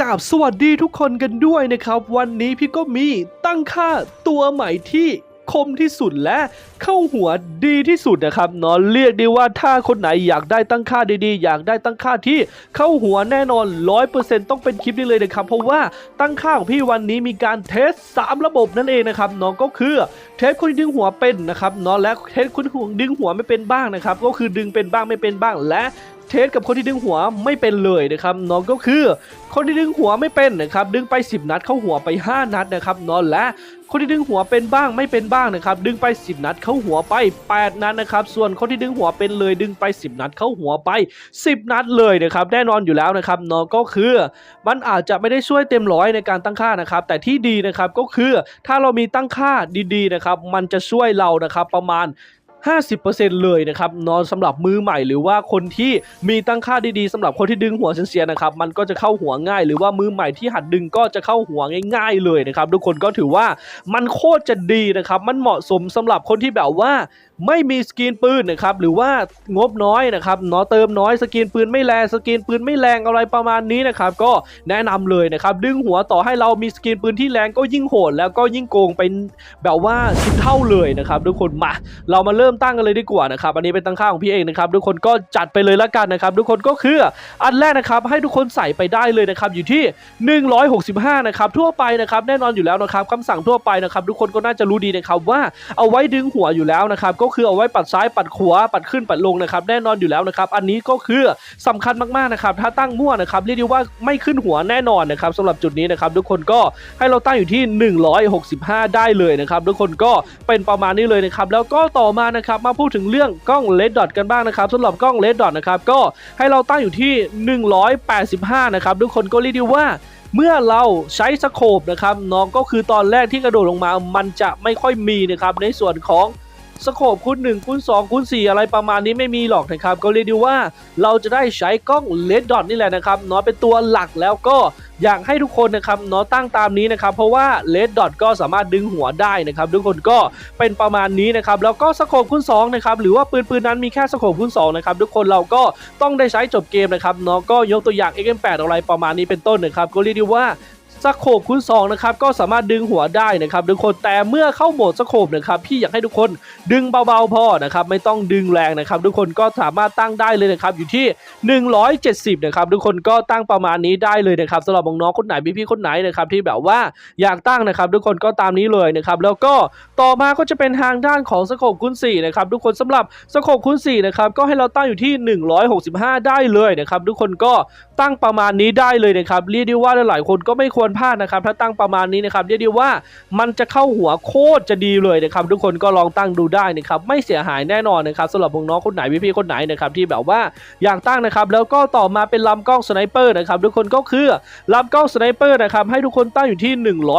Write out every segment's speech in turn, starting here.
กราบสวัสดีทุกคนกันด้วยนะครับ วันนี้พี่ก็มีตั้งค่าตัวใหม่ที่คมที่สุดและเข้าหัวดีที่สุดนะครับเนาะเรียกได้ว่าถ้าคนไหนอยากได้ตั้งค่าดีๆ อยากได้ตั้งค่าที่เข้าหัวแน่นอน 100%ต้องเป็นคลิปนี้เลยนะครับ เพราะว่าตั้งค่าของพี่วันนี้มีการเทส 3 ระบบนั่นเองนะครับเนาะก็คือเทสคนดึงหัวเป็นนะครับเนาะและเทสคนดึงหัวไม่เป็นบ้างนะครับก็คือดึงเป็นบ้างไม่เป็นบ้างและ เทสกับคนที่ดึงหัวไม่เป็นเลยนะครับน้องก็คือ คนที่ดึงหัวไม่เป็นนะครับดึงไป 10 นัดเข้าหัวไป 5 นัดนะครับน้องและคนที่ดึงหัวเป็นบ้างไม่เป็นบ้างนะครับดึงไป 10 นัดเข้าหัวไป 8 นัดนะครับส่วนคนที่ดึงหัวเป็นเลยดึงไป 10 นัดเข้าหัวไป 10 นัดเลยนะครับแน่นอนอยู่แล้วนะครับน้องก็คือ มันอาจจะไม่ได้ช่วยเต็มร้อยในการตั้งค่านะครับแต่ที่ดีนะครับก็คือถ้าเรามีตั้งค่าดีๆนะครับมันจะช่วยเรานะครับประมาณ 50%เลยนะครับนอนสำหรับมือใหม่หรือว่าคนที่มีตั้งค่าดีๆสำหรับคนที่ดึงหัวเสียนะครับมันก็จะเข้าหัวง่าย หรือว่ามือใหม่ที่หัดดึงก็จะเข้าหัวง่าย ๆ เลยนะครับทุกคนก็ถือว่ามันโคตรจะดีนะครับมันเหมาะสมสำหรับคนที่แบบว่าไม่มีสกรีนปืนนะครับหรือว่างบน้อยนะครับเนาะเติมน้อยสกรีนปืนไม่แรงสกรีนปืนไม่แรงอะไรประมาณนี้นะครับก็แนะนำเลยนะครับดึงหัวต่อให้เรามีสกรีนปืนที่แรงก็ยิ่งโหดแล้วก็ยิ่งโกงเป็นแบบว่าสิบเท่าเลยนะครับทุกคนมา เรามาเริ่มตั้งกันเลยดีกว่านะครับอันนี้เป็นตั้งค่าของพี่เองนะครับทุกคนก็จัดไปเลยละกันนะครับทุกคนก็คืออันแรกนะครับให้ทุกคนใส่ไปได้เลยนะครับอยู่ที่ 165นะครับทั่วไปนะครับแน่นอนอยู่แล้วนะครับคำสั่งทั่วไปนะครับทุกคนก็น่าจะรู้ดีนะครับว่าเอาไว้ดึงหัวอยู่แล้วนะครับก็คือเอาไว้ปัดซ้ายปัดขวาปัดขึ้นปัดลงนะครับแน่นอนอยู่แล้วนะครับอันนี้ก็คือสำคัญมากๆนะครับถ้าตั้งมั่วนะครับเรียกได้ว่าไม่ขึ้นหัวแน่นอนนะครับสำหรับจุดนี้นะครับทุกคนก็ให้เราตั้งอยู่ที่ 165 ได้เลยนะครับทุกคนก็เป็นประมาณนี้เลยนะครับแล้วก็ต่อมานะครับมาพูดถึงเรื่องกล้องเลดดอทกันบ้างนะครับสำหรับกล้องเลดดอทนะครับก็ให้เราตั้งอยู่ที่ 185 นะครับทุกคนก็เรียกได้ว่าเมื่อเราใช้สโคปนะครับน้องก็คือตอนแรกที่กระโดดลงมา มันจะไม่ค่อยมีนะครับในส่วนของสโคปคูณ1คูณ2คูณ4อะไรประมาณนี้ไม่มีหรอกนะครับ ก็เรียกได้ว่าเราจะได้ใช้กล้องเลดดอทนี่แหละนะครับเนาะเป็นตัวหลักแล้วก็ อยากให้ทุกคนนะครับเนาะตั้งตามนี้นะครับเพราะว่าเลดดอทก็สามารถดึงหัวได้นะครับทุกคนก็เป็นประมาณนี้นะครับแล้วก็สโคปคูณ2นะครับหรือว่าปืนปืนนั้นมีแค่สโคปคูณ2นะครับทุกคนเราก็ต้องได้ใช้จบเกมนะครับเนาะก็ยกตัวอย่าง XM8 อะไรประมาณนี้เป็นต้นนะครับก็เรียกได้ว่า สโคบคูณ2นะครับก็สามารถดึงหัวได้นะครับทุกคนแต่เมื่อเข้าโหมดสโคบนะครับพี่อยากให้ทุกคนดึงเบาๆพอนะครับไม่ต้องดึงแรงนะครับทุกคนก็สามารถตั้งได้เลยนะครับอยู่ที่ 170นะครับทุกคนก็ตั้งประมาณนี้ได้เลยนะครับสำหรับน้องๆคนไหนพี่ๆคนไหนนะครับที่แบบว่าอยากตั้งนะครับทุกคนก็ตามนี้เลยนะครับแล้วก็ต่อมาก็จะเป็นทางด้านของสโคบคูณ4นะครับทุกคนสำหรับสโคบคูณ4นะครับก็ให้เราตั้งอยู่ที่ 165 ได้เลยนะครับทุกคนก็ตั้งประมาณนี้ได้เลยนะครับเรียกได้ว่าหลายๆคนก็ไม่ควรพลาดนะครับ ถ้าตั้งประมาณนี้นะครับเรียกได้ว่ามันจะเข้าหัวโคตรจะดีเลยนะครับ ทุกคนก็ลองตั้งดูได้นะครับ ไม่เสียหายแน่นอนนะครับสำหรับน้องคนไหนพี่ๆคนไหนนะครับที่แบบว่าอยากตั้งนะครับ แล้วก็ต่อมาเป็นลำกล้องสไนเปอร์นะครับทุกคนก็คือลำกล้องสไนเปอร์นะครับให้ทุกคนตั้งอยู่ที่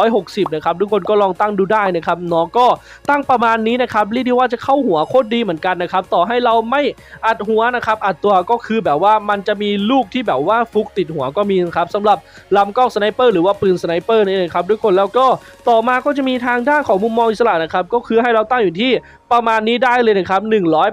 160 นะครับ ทุกคนก็ลองตั้งดูได้นะครับน้องก็ตั้งประมาณนี้นะครับเรียกได้ว่าจะเข้าหัวโคตรดีเหมือนกันนะครับ ต่อให้เราไม่อัดหัวนะครับ อัดตัวก็คือแบบว่ามันจะมีลูกที่แบบว่าฟุกติดหัวก็มีนะครับสำหรับลำกล้องสไนเปอร์หรือว่าปืนสไนเปอร์นี่เองครับทุกคนแล้วก็ต่อมาก็จะมีทางด้านของมุมมองอิสระนะครับก็คือให้เราตั้งอยู่ที่ ประมาณนี้ได้เลยนะครับ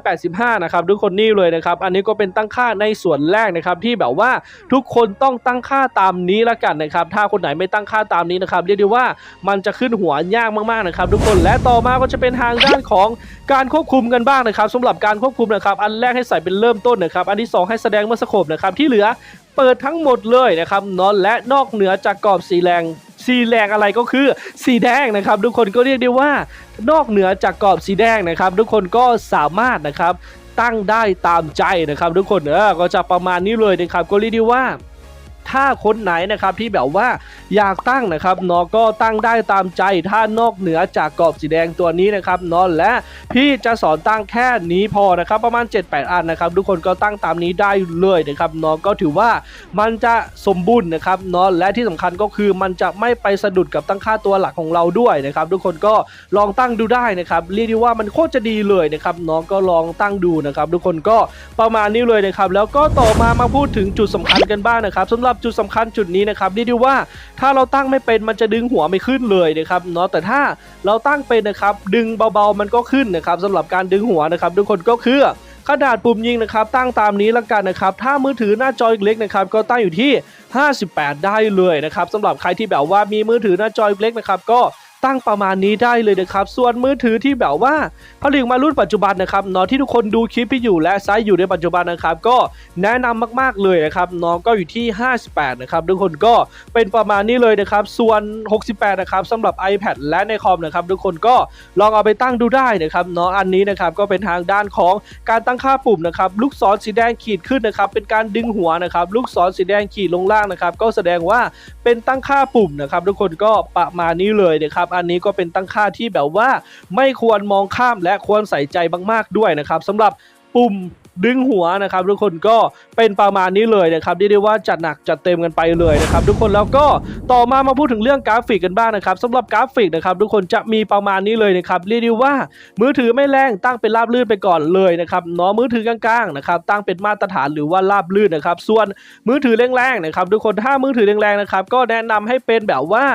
185นะครับทุกคนนี่เลยนะครับ อันนี้ก็เป็นตั้งค่าในส่วนแรกนะครับที่แบบว่าทุกคนต้องตั้งค่าตามนี้ละกันนะครับถ้าคนไหนไม่ตั้งค่าตามนี้นะครับเรียกได้ว่ามันจะขึ้นหัวยากมากๆนะครับทุกคนและต่อมาก็จะเป็นทางด้านของการควบคุมกันบ้างนะครับสำหรับการควบคุมนะครับอันแรกให้ใส่เป็นเริ่มต้นนะครับอันที่สองให้แสดงเมื่อสโคปนะครับที่เหลือเปิดทั้งหมดเลยนะครับนอนและนอกเหนือจากกรอบสีแรง สีแดงอะไรก็คือสีแดงนะครับทุกคนก็เรียกได้ว่านอกเหนือจากกรอบสีแดงนะครับ ทุกคนก็สามารถนะครับตั้งได้ตามใจนะครับ ทุกคนเออก็จะประมาณนี้เลยนะครับก็เรียกได้ว่า ถ้าคนไหนนะครับที่แบบว่าอยากตั้งนะครับเนาะก็ตั้งได้ตามใจถ้านอกเหนือจากกรอบสีแดงตัวนี้นะครับเนาะและพี่จะสอนตั้งแค่นี้พอนะครับประมาณ 7-8 อันนะครับทุกคนก็ตั้งตามนี้ได้เลยนะครับเนาะก็ถือว่ามันจะสมบูรณ์นะครับเนาะและที่สำคัญก็คือมันจะไม่ไปสะดุดกับตั้งค่าตัวหลักของเราด้วยนะครับทุกคนก็ลองตั้งดูได้นะครับเรียกได้ว่ามันโคตรจะดีเลยนะครับเนาะก็ลองตั้งดูนะครับทุกคนก็ประมาณนี้เลยนะครับแล้วก็ต่อมามาพูดถึงจุดสำคัญกันบ้างนะครับสำหรับจุดสำคัญจุดนี้นะครับเรียกได้ว่าถ้าเราตั้งไม่เป็นมันจะดึงหัวไม่ขึ้นเลยนะครับเนาะแต่ถ้าเราตั้งเป็นนะครับดึงเบาๆมันก็ขึ้นนะครับสำหรับการดึงหัวนะครับทุกคนก็คือขนาดปุ่มยิงนะครับตั้งตามนี้ละกันนะครับถ้ามือถือหน้าจอเล็กนะครับก็ตั้งอยู่ที่ 58 ได้เลยนะครับสำหรับใครที่แบบว่ามีมือถือหน้าจอเล็กนะครับก็ ตั้งประมาณนี้ได้เลยนะครับส่วนมือถือที่แบบว่าผลิตมารุ่นปัจจุบันนะครับเนาะที่ทุกคนดูคลิปพี่อยู่และไซส์อยู่ในปัจจุบันนะครับก็แนะนำมาก ๆเลยนะครับน้องก็อยู่ที่ 58 นะครับทุกคนก็เป็นประมาณนี้เลยนะครับส่วน 68 นะครับสำหรับ iPad และในคอมนะครับทุกคนก็ลองเอาไปตั้งดูได้นะครับเนาะอันนี้นะครับก็เป็นทางด้านของการตั้งค่าปุ่มนะครับลูกศรสีแดงขีดขึ้นนะครับเป็นการดึงหัวนะครับลูกศรสีแดงขีดลงล่างนะครับก็แสดงว่าเป็นตั้งค่าปุ่มนะครับทุกคนก็ประมาณนี้เลยนะครับอันนี้ก็เป็นตั้งค่าที่แบบว่าไม่ควรมองข้ามและควรใส่ใจมากๆด้วยนะครับสำหรับ ปุ่มดึงหัวนะครับทุกคนก็เป็นประมาณนี้เลยนะครับเรียกได้ว่าจัดหนักจัดเต็มกันไปเลยนะครับทุกคนแล้วก็ต่อมามาพูดถึงเรื่องกราฟิกกันบ้างนะครับสำหรับกราฟิกนะครับทุกคนจะมีประมาณนี้เลยนะครับเรียกได้ว่ามือถือไม่แรงตั้งเป็นราบลื่นไปก่อนเลยนะครับเนาะมือถือกลางๆนะครับตั้งเป็นมาตรฐานหรือว่าราบลื่นนะครับส่วนมือถือแรงๆนะครับทุกคนถ้ามือถือแรงๆนะครับก็แนะนำให้เป็นแบบว่า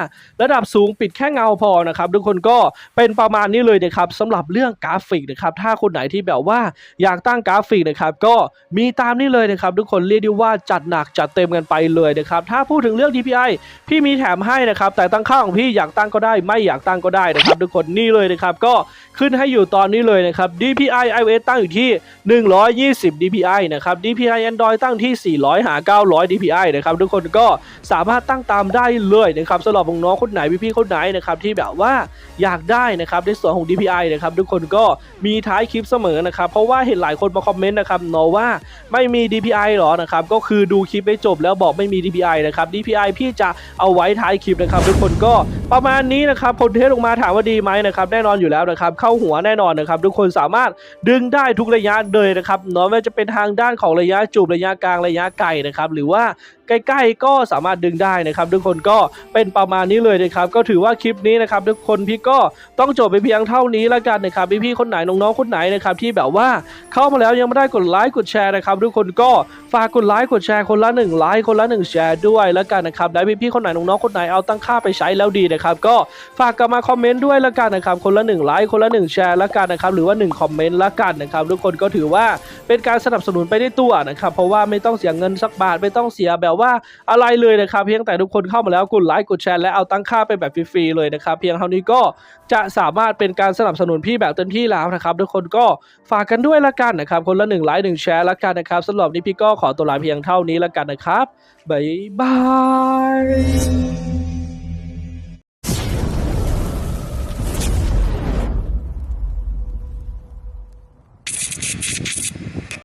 ระดับสูงปิดแค่เงาพอนะครับทุกคนก็เป็นประมาณนี้เลยนะครับสำหรับเรื่องกราฟิกนะครับถ้าคนไหนที่แบบว่าอยากตั้ั้งกราฟิกนะครับก็มีตามนี้เลยนะครับทุกคนเรียกได้ว่าจัดหนักจัดเต็มกันไปเลยนะครับถ้าพูดถึงเรื่อง DPI พี่มีแถมให้นะครับแต่ตั้งค่าของพี่อยากตั้งก็ได้ ไม่อยากตั้งก็ได้นะครับทุกคนนี่เลยนะครับก็ขึ้นให้อยู่ตอนนี้เลยนะครับ DPI iOS ตั้งอยู่ที่ 120 DPI นะครับ DPI Android ตั้งที่ 400 หา 900 DPI นะครับทุกคนก็สามารถตั้งตามได้เลยนะครับสำหรับน้องคนไหนพี่ๆคนไหนนะครับที่แบบว่าอยากได้นะครับในส่วนของ DPI นะครับทุกคนก็มีท้ายคลิปเสมอนะครับเพราะว่าเห็นหลายคนมาคอมเมนต์นะครับเนาะว่าไม่มี DPI หรอนะครับก็คือดูคลิปไม่จบแล้วบอกไม่มี DPI นะครับ DPI พี่จะเอาไว้ท้ายคลิปนะครับ ทุกคนก็ประมาณนี้นะครับผลเทสออกมาถามว่าดีไหมนะครับแน่นอนอยู่แล้วนะครับเข้าหัวแน่นอนนะครับ ทุกคนสามารถดึงได้ทุกระยะเลยนะครับเนาะไม่ว่าจะเป็นทางด้านของระยะจูบระยะกลางระยะไกลนะครับหรือว่า ใกล้ๆก็สามารถดึงได้นะครับ ทุกคนก็เป็นประมาณนี้เลยนะครับ ก็ถือว่าคลิปนี้นะครับ ทุกคนพี่ก็ต้องจบไปเพียงเท่านี้แล้วกันนะครับพี่ๆคนไหนน้องๆคนไหนนะครับที่แบบว่าเข้ามาแล้วยังไม่ได้กดไลค์กดแชร์นะครับ ทุกคนก็ฝากกดไลค์กดแชร์คนละ1ไลค์คนละ1แชร์ด้วยแล้วกันนะครับและพี่ๆคนไหนน้องๆคนไหนเอาตั้งค่าไปใช้แล้วดีนะครับ ก็ฝากกลับมาคอมเมนต์ด้วยแล้วกันนะครับ คนละ1ไลค์คนละ1แชร์แล้วกันนะครับหรือว่า1คอมเมนต์แล้วกันนะครับ ทุกคนก็ถือว่าเป็นการสนับสนุนไปได้ตัวนะครับ เพราะว่าไม่ต้องเสียเงินสักบาทไม่ต้องเสียแบบว่าอะไรเลยนะครับ เพียงแต่ทุกคนเข้ามาแล้วกดไลค์กดแชร์และเอาตั้งค่าไปแบบฟรีๆเลยนะครับ เพียงเท่านี้ก็จะสามารถเป็นการสนับสนุนพี่แบบเต็มที่แล้วนะครับ ทุกคนก็ฝากกันด้วยละกันนะครับคนละหนึ่งไลค์หนึ่งแชร์ละกันนะครับสำหรับนี้พี่ก็ขอตัวลาเพียงเท่านี้ละกันนะครับบ๊ายบาย